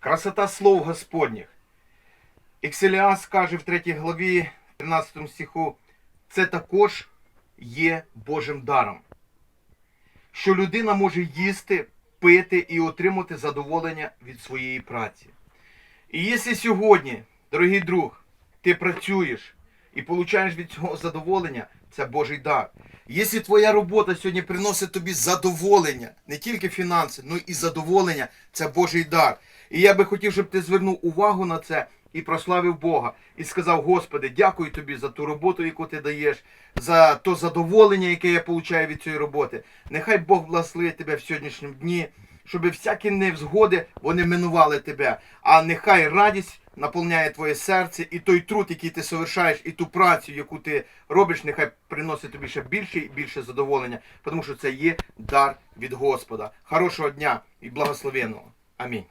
Красота слов Господніх. Ікселіас каже в 3 главі, 13 стиху, це також є Божим даром. Що людина може їсти, пити і отримати задоволення від своєї праці. І якщо сьогодні, дорогий друг, ти працюєш і получаєш від цього задоволення, це Божий дар. Якщо твоя робота сьогодні приносить тобі задоволення, не тільки фінанси, але і задоволення, це Божий дар. І я би хотів, щоб ти звернув увагу на це і прославив Бога. І сказав, Господи, дякую тобі за ту роботу, яку ти даєш, за то задоволення, яке я получаю від цієї роботи. Нехай Бог благословить тебе в сьогоднішньому дні, щоб всякі невзгоди вони минували тебе. А нехай радість наповняє твоє серце, і той труд, який ти совершаєш, і ту працю, яку ти робиш, нехай приносить тобі ще більше і більше задоволення, тому що це є дар від Господа. Хорошого дня і благословенного. Амінь.